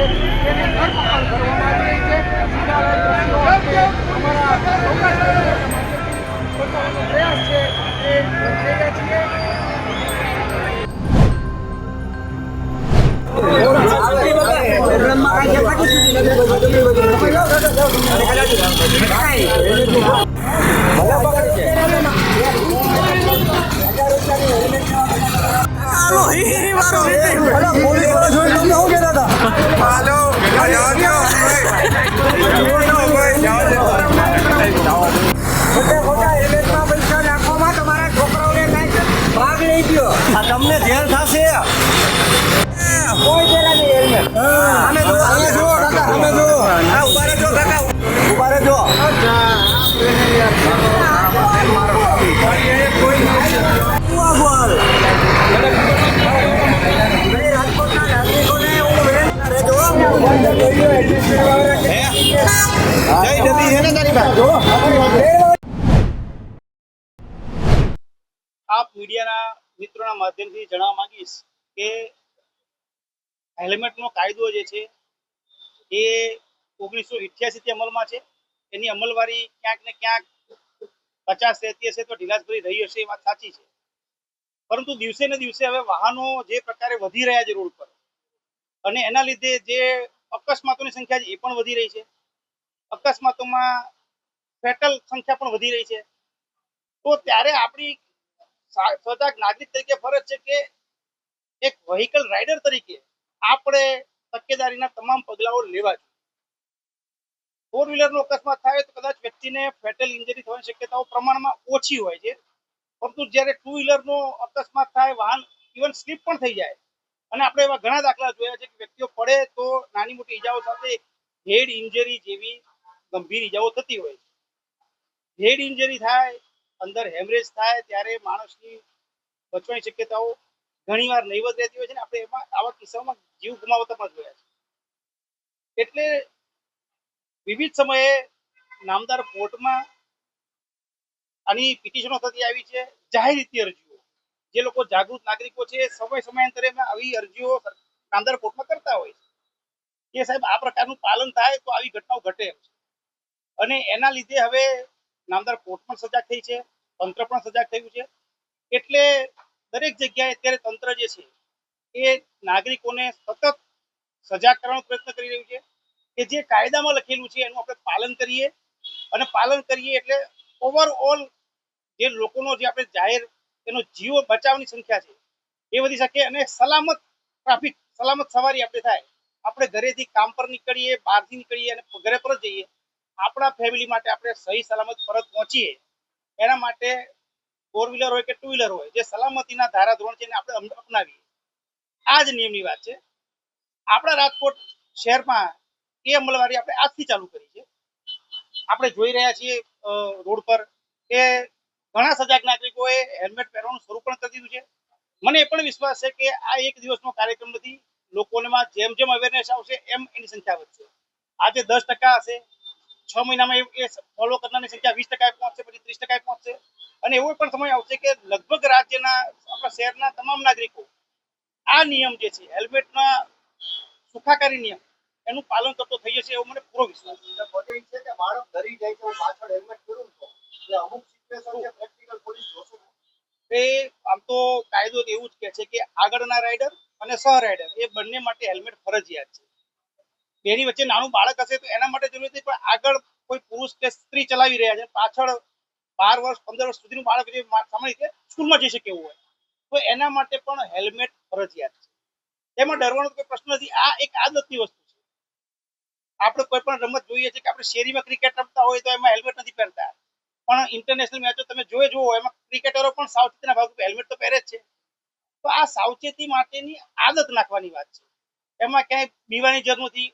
છે તેને ધરપકડ કરવામાં આવી રહી છે સીધા આ દ્રશ્યો આપણે અમારા સૌરાષ્ટ્ર માધ્યમથી બતાવવાનો પ્રયાસ છે એ કરી રહ્યા છીએ તમને જેલ થશે કોઈ જેલા નહીં હેલ્મેટ અમે જો અમે જો કાકા અમે જો હા ઊભા આપ મીડિયાના મિત્રોના માધ્યમથી જણાવવા માંગીશ કે હેલ્મેટનો કાયદો જે છે, એ ઓગણીસો થી અમલમાં છે. એની અમલવારી ક્યાંક ને ક્યાંક પચાસ રહેતી હશે તો ઢીલાસભરી રહી હશે એ વાત સાચી છે. પરંતુ દિવસે ને દિવસે હવે વાહનો જે પ્રકારે વધી રહ્યા છે રોડ પર અને એના લીધે જે અકસ્માતોની સંખ્યા એ પણ વધી રહી છે. અકસ્માતોમાં ફેટલ સંખ્યા પણ વધી રહી છે. તો ત્યારે આપણી સજાગ નાગરિક તરીકે ફરજ છે કે એક વ્હીકલ રાઇડર તરીકે આપણે તકેદારીના તમામ પગલાઓ લેવા જોઈએ. ફોર વ્હીલરનો અકસ્માત થાય તો કદાચ વ્યક્તિને ફેટલ ઇન્જરી થવાની શક્યતાઓ પ્રમાણમાં ઓછી હોય છે. પરંતુ જ્યારે ટુ વ્હીલરનો અકસ્માત થાય, વાહન ઇવન સ્લીપ પણ થઈ જાય અને આપણે એવા ઘણા દાખલા જોયા છે કે વ્યક્તિઓ પડે તો નાની મોટી ઈજાઓ સાથે હેડ ઇન્જરી જેવી ગંભીર ઈજાઓ થતી હોય છે. હેડ ઇન્જરી થાય, અંદર હેમરેજ થાય, ત્યારે માણસની બચવાની શક્યતાઓ ઘણીવાર નહીવત રહેતી હોય છે ને આપણે એમાં આવા કિસ્સાઓમાં જીવ ગુમાવતા પણ જોયા છે. એટલે વિવિધ સમયે નામદાર કોર્ટમાં આની પિટિશનો થતી આવી છે. જાહેર રીતે અરજીઓ. જે લોકો જાગૃત નાગરિકો છે સમય સમયાંતરે આવી અરજીઓ કાંદર કોર્ટમાં કરતા હોય છે. કે સાહેબ, આ પ્રકારનું પાલન થાય તો આવી ઘટનાઓ ઘટે એમ છે. અને એના લીધે હવે નામદાર કોર્ટ પણ સજાગ થઈ છે, તંત્ર પણ સજાગ થયું છે. એટલે દરેક જગ્યાએ અત્યારે તંત્ર જે છે, એ નાગરિકોને સતત સજાગ કરવાનો પ્રયત્ન કરી રહ્યું છે. કે જે કાયદામાં લખેલું છે, એનું આપણે પાલન કરીએ. અને પાલન કરીએ એટલે ઓવરઓલ જે લોકોનો જે આપણે જાહેર એનો જીવ બચાવની સંખ્યા છે. એ વધી શકે અને સલામત ટ્રાફિક, સલામત સવારી આપણે થાય. આપણે ઘરેથી કામ પર નીકળીએ, બહારથી નીકળીએ અને ઘરે પરત જઈએ. આપણા ફેમિલી માટે આપણે સહી સલામત પરત પહોંચીએ. એના માટે ફોર વ્હીલર હોય કે ટુ વ્હીલર હોય, જે સલામતીના ધારાધોરણ છે એને આપણે અપનાવીએ. આ જ નિયમની વાત છે. આપણા રાજકોટ શહેરમાં એ અમલવારી આપણે આજથી ચાલુ કરી છે. આપણે જોઈ રહ્યા છીએ રોડ પર કે ઘણા સજાગ નાગરિકોએ હેલ્મેટ પહેરવાનું શરૂ પણ કરી દીધું છે. મને એ પણ વિશ્વાસ છે કે આ એક દિવસનો કાર્યક્રમ નથી. લોકોમાં જેમ જેમ અવેરનેસ આવશે, એમ એની સંખ્યા વધશે. આજે દસ ટકા હશે. છ મહિનામાં એ- ફોલો કરનારની સંખ્યા વીસ ટકાએ પહોંચશે, પછી ત્રીસ ટકાએ પહોંચશે. અને એવો પણ સમય આવશે કે લગભગ રાજ્યના, આપણા શહેરના તમામ નાગરિકો આ નિયમ જે છે, હેલ્મેટના સુખાકારી નિયમ, એનું પાલન કરતો થઈ જશે એવો મને પૂરો વિશ્વાસ છે. કે બાળક ડરી જાય તો પાછળ હેલ્મેટ પહેરું તો એટલે અમુક સિચ્યુએશન છે પ્રેક્ટિકલ પોલીસ જોશે એ આમ તો કાયદો એવું જ કહે છે કે આગળના રાઇડર અને સહ રાઇડર એ બંને માટે હેલ્મેટ ફરજિયાત છે. બેની વચ્ચે નાનું બાળક હશે તો એના માટે જરૂરી નથી, પણ આગળ કોઈ પુરુષ કે સ્ત્રી ચલાવી રહ્યા છે, પાછળ બાર વર્ષ, પંદર વર્ષ સુધીનું બાળક જે સામાન્ય રીતે સ્કૂલમાં જઈ શકે એવું હોય. તો એના માટે પણ હેલ્મેટ ફરજિયાત છે. એમાં ડરવાનો કોઈ પ્રશ્ન નથી, આ એક આદતની વસ્તુ છે. આપણે કોઈ પણ રમત જોઈએ છે કે આપણે શેરીમાં ક્રિકેટ રમતા હોય તો એમાં હેલ્મેટ નથી પહેરતા. પણ ઇન્ટરનેશનલ મેચો તમે જોઈ જુઓ એમાં ક્રિકેટરો પણ સાવચેતીના ભાગરૂપે હેલ્મેટ તો પહેરે જ છે. તો આ સાવચેતી માટેની આદત નાખવાની વાત છે. એમાં ક્યાંય બીવાની જરૂર નથી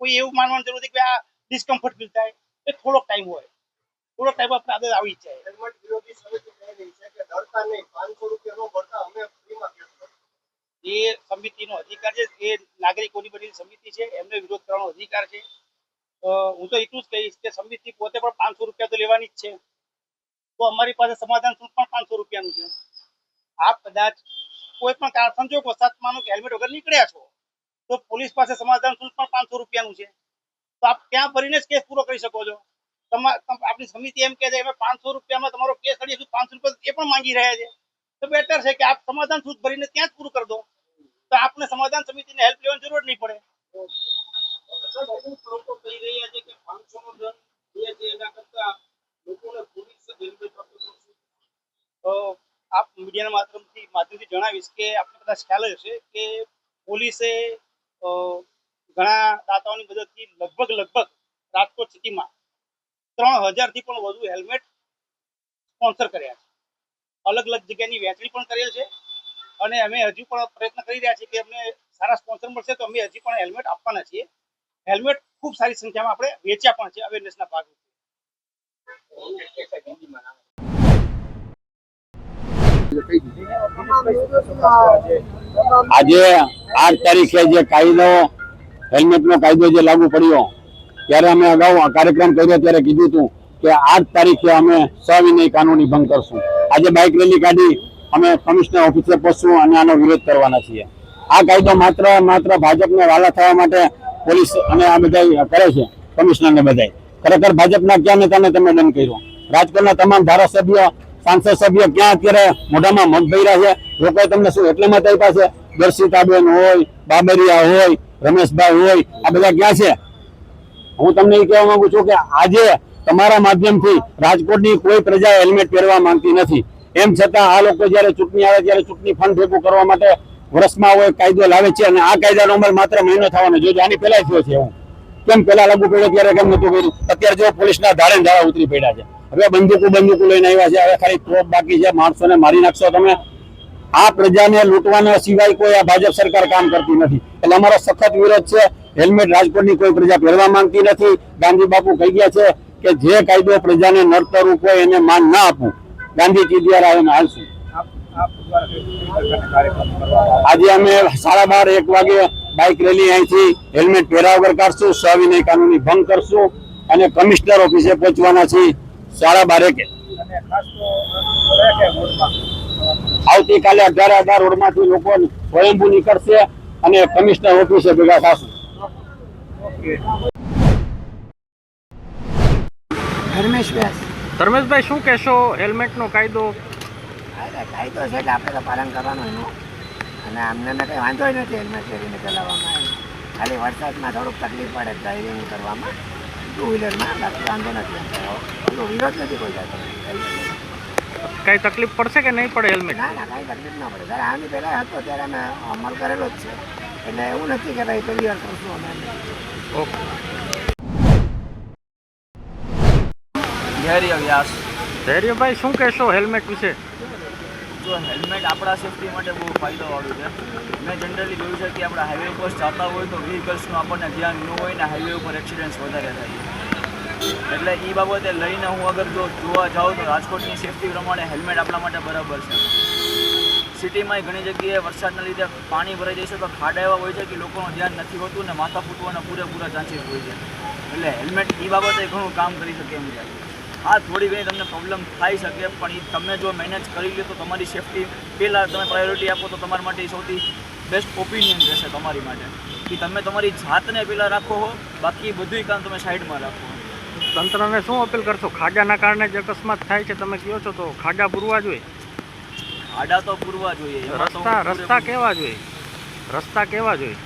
કોઈ એવું માનવાની જરૂર નથી કે આ ડિસ્કમ્ફર્ટ ફીલ થાય એ થોડોક ટાઈમ હોય. થોડોક ટાઈમ આપણે આદત આવી જાય. હેલ્મેટ વિરોધી સમિતિ કહી રહી છે કે ડરતા નહીં પાંચસો રૂપિયા નો ભરતા અમે ફ્રીમાં કેસ એ સમિતિનો અધિકાર છે એ નાગરિકોની બનેલી સમિતિ છે એમને વિરોધ કરવાનો અધિકાર છે. હું તો એટલું જ કહીશ કે સમિતિ પોતે પણ પાંચસો રૂપિયા તો લેવાની જ છે. તો અમારી પાસે સમાધાન શુલ્ક પણ પાંચસો રૂપિયાનું છે. આપ કદાચ કોઈ પણ કારણ સમજો વરસાદ માનો કે હેલ્મેટ વગર નીકળ્યા છો, તો પોલીસ પાસે સમાધાન શુલ્ક પણ પાંચસો રૂપિયાનું છે. તો આપ ત્યાં ભરીને જ કેસ પૂરો કરી શકો છો. આપણી સમિતિ એમ કહે છે પાંચસો રૂપિયામાં તમારો કેસ કરીશું પાંચસો રૂપિયા એ પણ માંગી રહ્યા છે. તો બેટર છે કે આપ સમાધાન શુલ્ક ભરીને ત્યાં જ પૂરું કરી દો. તો આપને સમાધાન સમિતિને હેલ્પ લેવાની જરૂર નહીં પડે. આપે મીડિયાના માધ્યમથી માધ્યમથી જણાવીશ કે આપણે કદાચ ખ્યાલ હશે કે પોલીસે ઘણા દાતાઓની મદદથી લગભગ લગભગ રાજકોટ સિટીમાં ત્રણ હજારથી પણ વધુ હેલ્મેટ સ્પોન્સર કર્યા છે. અલગ અલગ જગ્યાની વહેંચણી પણ કરેલ છે અને અમે હજુ પણ પ્રયત્ન કરી રહ્યા છીએ કે અમને સારા સ્પોન્સર મળશે તો અમે હજી પણ હેલ્મેટ આપવાના છીએ. હેલ્મેટ ખૂબ સારી સંખ્યામાં આપણે વેચ્યા પણ છે અવેરનેસના ભાગરૂપે. આજે આઠ તારીખે જે કાયદો હેલ્મેટનો કાયદો જે લાગુ પડ્યો, ત્યારે અમે અગાઉ આ કાર્યક્રમ કર્યો, ત્યારે કીધું હતું કે આઠ તારીખે અમે સવિનય કાનૂની ભંગ કરશું. આજે બાઇક રેલી કાઢી અમે કમિશનર ઓફિસે પહોંચશું અને આનો વિરોધ કરવાના છીએ. આ કાયદો માત્ર માત્ર ભાજપને વાલા થવા માટે પોલીસ અને આ બધા કરે છે, કમિશનરને બધા ખરેખર ભાજપના ક્યાં નેતાને તમે દંડ કર્યો? રાજકોટના તમામ ધારાસભ્ય, સાંસદ સભ્ય ક્યાં અત્યારે મોઢામાં મત ભર્યા છે? લોકોએ તમને શું એટલે મત આપ્યા છે? દર્શિતાબેન હોય, બાબરિયા હોય, રમેશભાઈ હોય, આ બધા ક્યાં છે? હું તમને એ કહેવા માંગુ છું કે આજે તમારા માધ્યમથી રાજકોટની કોઈ પ્રજા હેલ્મેટ પહેરવા માંગતી નથી. એમ છતાં આ લોકો જ્યારે ચૂંટણી આવે, ત્યારે ચૂંટણી ફંડ ભેગું કરવા માટે વર્ષમાં હવે કાયદો લાવે છે અને આ કાયદાનો અમલ માત્ર મહિનો થવાનો જોજો આની પહેલા થયો છે એવું. કેમ પેલા લાગુ પડ્યો ત્યારે કેમ નતું કર્યું? અત્યારે જો પોલીસના ધારે ધારા ઉતરી પડ્યા છે. હવે બંદૂકો બંદૂકો લઈને આવ્યા છે. હવે ખાલી તોપ બાકી છે. માણસોને મારી નાખશો તમે. આ પ્રજાને લૂંટવાના સિવાય કોઈ આ ભાજપ સરકાર કામ કરતી નથી. એટલે અમારો સખત વિરોધ છે. હેલ્મેટ રાજકોટની કોઈ પ્રજા પહેરવા માંગતી નથી. ગાંધી બાપુ કહી ગયા છે કે જે કાયદો પ્રજાને નડતરું હોય એને માન ના આપવું ગાંધીજી દ્વારા અમે હાલશું. આજે અમે સાડા બાર એક વાગે બાઇક રેલી અહીંથી હેલ્મેટ પહેર્યા વગર કાઢશું સવિનય કાનૂની ભંગ કરશું અને કમિશનર ઓફિસે પહોંચવાના છીએ સાડા બાર એકે. આવતીકાલે અઢાર અઢાર રોડમાંથી લોકો સ્વયંભૂ નીકળશે અને કમિશનર ઓફિસે ભેગા થશું. ધર્મેશ ધર્મેશભાઈ શું કહેશો? હેલ્મેટનો કાયદો કાયદો છે એટલે આપણે તો પાલન કરવાનું એનું. અને અમને ને કંઈ વાંધો નથી હેલ્મેટ પહેરીને ચલાવવામાં આવે. ખાલી વરસાદમાં થોડુંક તકલીફ પડે ડ્રાઇવિંગ કરવામાં. ટુ વ્હીલરમાં બાકી વાંધો નથી વિરોધ નથી કોઈ જાતનો. કઈ તકલીફ પડશે કે નહીં પડે હેલ્મેટ? ના ના કાંઈ તકલીફ ના પડે. ત્યારે આની પહેલાં હતો ત્યારે અમે અમલ કરેલો જ છે. એટલે એવું નથી કે ભાઈ પહેલી વાર કરશું અમે. ઓકે. ધૈર્ય વ્યાસ. ધૈર્યભાઈ શું કહેશો હેલ્મેટ વિશે? જો હેલ્મેટ આપણા સેફટી માટે બહુ ફાયદાવાળું છે. મેં જનરલી જોયું છે કે આપણે હાઈવે ઉપર જતા હોય તો વ્હીકલ્સનું આપણને ધ્યાન ન હોય ને હાઈવે ઉપર એક્સિડન્ટ્સ વધારે થાય એટલે એ બાબતે લઈને હું અગર જો જોવા જાઉં તો રાજકોટની સેફટી પ્રમાણે હેલ્મેટ આપણા માટે બરાબર છે. સિટીમાં ઘણી જગ્યાએ વરસાદના લીધે પાણી ભરાઈ જાય છે તો ખાડા એવા હોય છે કે લોકોનું ધ્યાન નથી હોતું ને માથા ફૂટવાના પૂરેપૂરા ચાન્સીસ હોય છે. એટલે હેલ્મેટ એ બાબતે ઘણું કામ કરી શકે એમ છે. હા થોડી ઘણી તમને પ્રોબ્લેમ થઈ શકે પણ એ તમે જો મેનેજ કરી લે તો તમારી સેફટી પહેલાં તમે પ્રાયોરિટી આપો તો તમારા માટે સૌથી બેસ્ટ ઓપિનિયન રહેશે તમારી માટે. કે તમે તમારી જાતને પહેલાં રાખો હો બાકી બધુંય કામ તમે સાઈડમાં રાખો તંત્રને શું અપીલ કરશો? ખાડાના કારણે જે અકસ્માત થાય છે તમે કહો છો તો ખાડા પૂરવા જોઈએ. ખાડા તો પૂરવા જોઈએ રસ્તા રસ્તા કેવા જોઈએ? રસ્તા કેવા જોઈએ?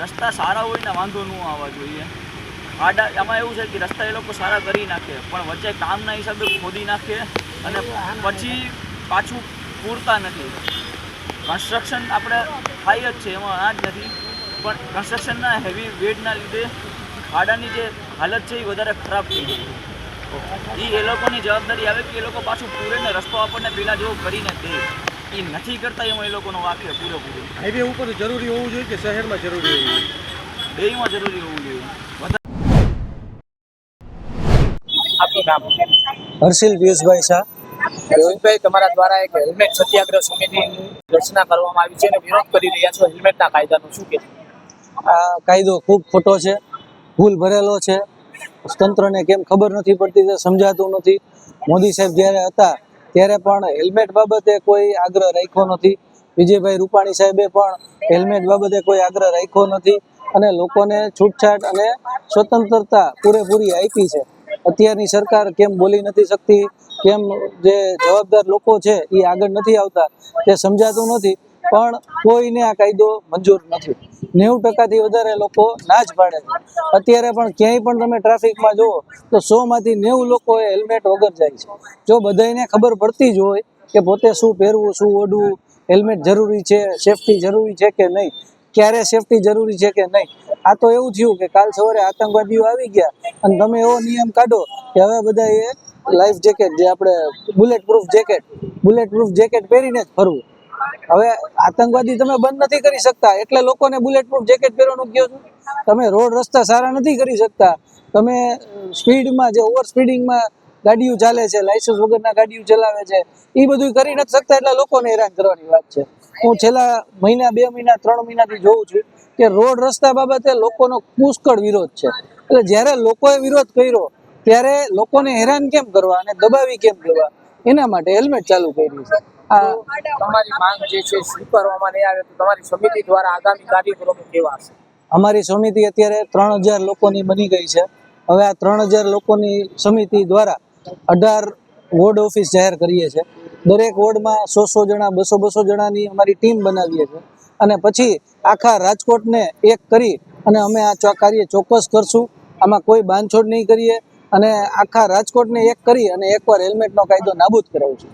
રસ્તા સારા હોય ને વાંધો ન આવવા જોઈએ. આડા એમાં એવું છે કે રસ્તા એ લોકો સારા કરી નાખે પણ વચ્ચે કામના હિસાબે ખોદી નાખે અને પછી પાછું પૂરતા નથી. કન્સ્ટ્રક્શન આપણે થાય જ છે એમાં આ જ નથી. પણ કન્સ્ટ્રક્શનના હેવી વેટના લીધે ખાડાની જે હાલત છે એ વધારે ખરાબ થઈ ગઈ એ એ લોકોની જવાબદારી આવે કે એ લોકો પાછું પૂરેને રસ્તો આપણને પહેલાં જેવો કરીને દે. એ નથી કરતા એમાં એ લોકોનો વાક્ય પૂરેપૂરું. હાઈવે ઉપર જરૂરી હોવું જોઈએ કે શહેરમાં જરૂરી હોવું જોઈએ? બેમાં જરૂરી હોવું જોઈએ. હર્ષિલ પિયુષભાઈ શાહ. રોહિતભાઈ તમારા દ્વારા એક હેલ્મેટ સત્યાગ્રહ સમિતિની રચના કરવામાં આવી છે અને વિરોધ કરી રહ્યા છો હેલ્મેટના કાયદાનું શું કે આ કાયદો ખૂબ ખોટો છે ભૂલ ભરેલો છે. તંત્રને કેમ ખબર નથી પડતી તે સમજાતું નથી. મોદી સાહેબ જ્યારે હતા ત્યારે પણ હેલ્મેટ બાબતે કોઈ આગ્રહ રાખ્યો નથી. વિજયભાઈ રૂપાણી સાહેબે પણ હેલ્મેટ બાબતે કોઈ આગ્રહ રાખ્યો નથી. અને લોકોને છૂટછાટ અને સ્વતંત્રતા પૂરેપૂરી આપી છે. અત્યારની સરકાર કેમ બોલી નથી શકતી? કેમ જે જવાબદાર લોકો છે, એ આગળ નથી આવતા? તે સમજાતું નથી. પણ કોઈને આ કાયદો મંજૂર નથી. નેવું ટકાથી વધારે લોકો ના જ પાડે છે. અત્યારે પણ ક્યાંય પણ તમે ટ્રાફિકમાં જુઓ, તો સો માંથી નેવું લોકો હેલ્મેટ વગર જાય છે. જો બધાને ખબર પડતી જ હોય કે પોતે શું પહેરવું, શું ઓઢવું, હેલ્મેટ જરૂરી છે, સેફટી જરૂરી છે કે નહીં? ક્યારે સેફટી જરૂરી છે કે નહીં? આ તો એવું થયું કે કાલ સવારે આતંકવાદીઓ આવી ગયા અને તમે એવો નિયમ કાઢો કે હવે બધા એ લાઈફ જેકેટ જે આપણે bullet proof jacket bullet proof jacket પહેરીને જ ફરવું. હવે આતંકવાદી તમે બંધ નથી કરી શકતા. એટલે લોકોને બુલેટ પ્રૂફ જેકેટ પહેરવાનું કહો છો? તમે રોડ રસ્તા સારા નથી કરી શકતા. તમે સ્પીડમાં જે ઓવર સ્પીડિંગમાં ગાડીઓ ચાલે છે લાયસન્સ વગરના ગાડીઓ ચલાવે છે એ બધું કરી નથી શકતા એટલે લોકોને હેરાન કરવાની વાત છે. હું છેલ્લા મહિના, બે મહિના, ત્રણ મહિનાથી જોઉં છું કે રોડ રસ્તા બાબતે લોકોનો પુષ્કળ વિરોધ છે. એટલે જ્યારે લોકોએ વિરોધ કર્યો ત્યારે લોકોને હેરાન કેમ કરવા અને દબાવી કેમ કરવા? એના માટે હેલ્મેટ ચાલુ કર્યું છે. તમારી માંગ જે છે સ્વીકારવામાં નહીં આવે તો તમારી સમિતિ દ્વારા આગામી કાર્યક્રમો કેવા હશે? અમારી સમિતિ અત્યારે ત્રણ હજાર લોકોની બની ગઈ છે. હવે આ ત્રણ હજાર લોકોની સમિતિ દ્વારા અઢાર વોર્ડ ઓફિસ જાહેર કરીએ છીએ. દરેક વોર્ડમાં સો સો જણા બસો બસો જણાની અમારી ટીમ બનાવીએ છીએ. અને પછી આખા રાજકોટને એક કરી અને અમે આ કાર્ય ચોક્કસ કરશું. આમાં કોઈ બાંધછોડ નહીં કરીએ અને આખા રાજકોટને એક કરી અને એકવાર હેલ્મેટનો કાયદો નાબૂદ કરાવશું